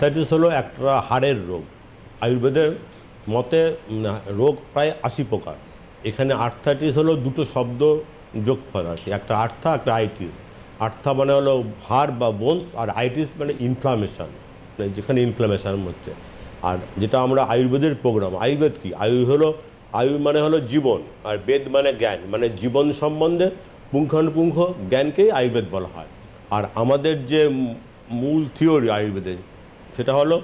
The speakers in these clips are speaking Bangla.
আর্থাইটিস হলো একটা হাড়ের রোগ। আয়ুর্বেদের মতে রোগ প্রায় আশি প্রকার। এখানে আর্থাইটিস হলো দুটো শব্দ যোগ করা আছে। একটা আর্থা একটা আইটিস আর্থা মানে হলো হাড় বা বোনস আর আইটিস মানে ইনফ্লামেশন যেখানে ইনফ্লামেশন হচ্ছে। আর যেটা আমরা আয়ুর্বেদের প্রোগ্রাম আয়ুর্বেদ কি? আয়ু হলো, আয়ু মানে হলো জীবন, আর বেদ মানে জ্ঞান। মানে জীবন সম্বন্ধে পুঙ্খানুপুঙ্খ জ্ঞানকেই আয়ুর্বেদ বলা হয়। আর আমাদের যে মূল থিওরি আয়ুর্বেদের সেটা হলো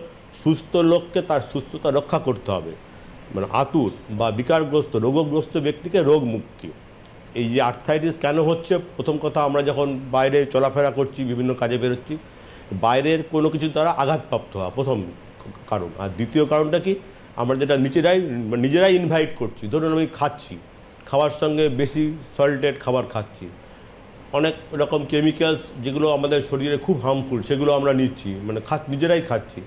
সুস্থ লোককে তার সুস্থতা রক্ষা করতে হবে। মানে আতুর বা বিকারগ্রস্ত, রোগগ্রস্ত ব্যক্তিকে রোগ মুক্তি। এই যে আর্থাইটিস কেন হচ্ছে? প্রথম কথা আমরা যখন বাইরে চলাফেরা করছি, বিভিন্ন কাজে বেরোচ্ছি, বাইরের কোনো কিছু দ্বারা আঘাতপ্রাপ্ত হওয়া প্রথম কারণ। আর দ্বিতীয় কারণটা কি? আমরা যেটা নিজেরাই নিজেরাই ইনভাইট করছি। ধরুন আমি খাচ্ছি, খাওয়ার সঙ্গে বেশি সল্টেড খাবার খাচ্ছি। অনেক রকম কেমিক্যালস যেগুলো আমাদের শরীরে খুব হার্মফুল সেগুলো আমরা নিচ্ছি মানে খা, নিজেরাই খাচ্ছি।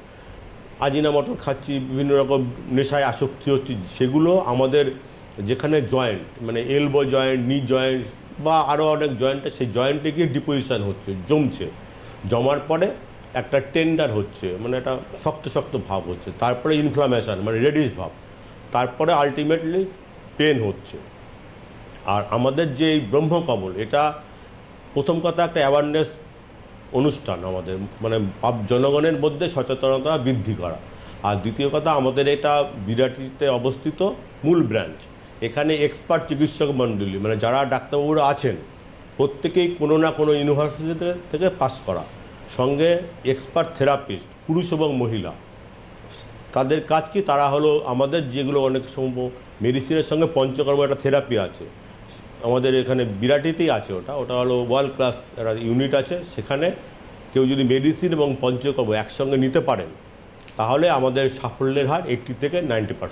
আজিনা মটর খাচ্ছি, বিভিন্ন রকম নেশায় আসক্তি হচ্ছে, সেগুলো আমাদের যেখানে জয়েন্ট মানে এলবো জয়েন্ট নি জয়েন্ট বা আরও অনেক জয়েন্টে সেই জয়েন্টে গিয়ে ডিপোজিশন হচ্ছে, জমছে। জমার পরে একটা টেন্ডার হচ্ছে মানে একটা শক্ত শক্ত ভাব হচ্ছে, তারপরে ইনফ্লামেশন মানে রেডিশ ভাব, তারপরে আলটিমেটলি পেন হচ্ছে। আর আমাদের যে এই ব্রহ্মকবল এটা প্রথম কথা একটা অ্যাওয়ারনেস অনুষ্ঠান আমাদের মানে জনগণের মধ্যে সচেতনতা বৃদ্ধি করা। আর দ্বিতীয় কথা, আমাদের এটা বিরাটিতে অবস্থিত মূল ব্রাঞ্চ এখানে এক্সপার্ট চিকিৎসক মণ্ডলী মানে যারা ডাক্তারবাবুরা আছেন, প্রত্যেকেই কোনো না কোনো ইউনিভার্সিটিতে থেকে পাস করা। সঙ্গে এক্সপার্ট থেরাপিস্ট পুরুষ এবং মহিলা। তাদের কাজ কি? তারা হলো আমাদের যেগুলো অনেক সময় মেডিসিনের সঙ্গে পঞ্চকর্ম, একটা থেরাপি আছে। আমাদের এখানে বিরাটিতেই আছে ওটা। ওটা হলো ওয়ার্ল্ড ক্লাস একটা ইউনিট আছে। সেখানে কেউ যদি মেডিসিন এবং পঞ্চকর্ম একসঙ্গে নিতে পারেন, তাহলে আমাদের সাফল্যের হার এইটটি থেকে নাইনটি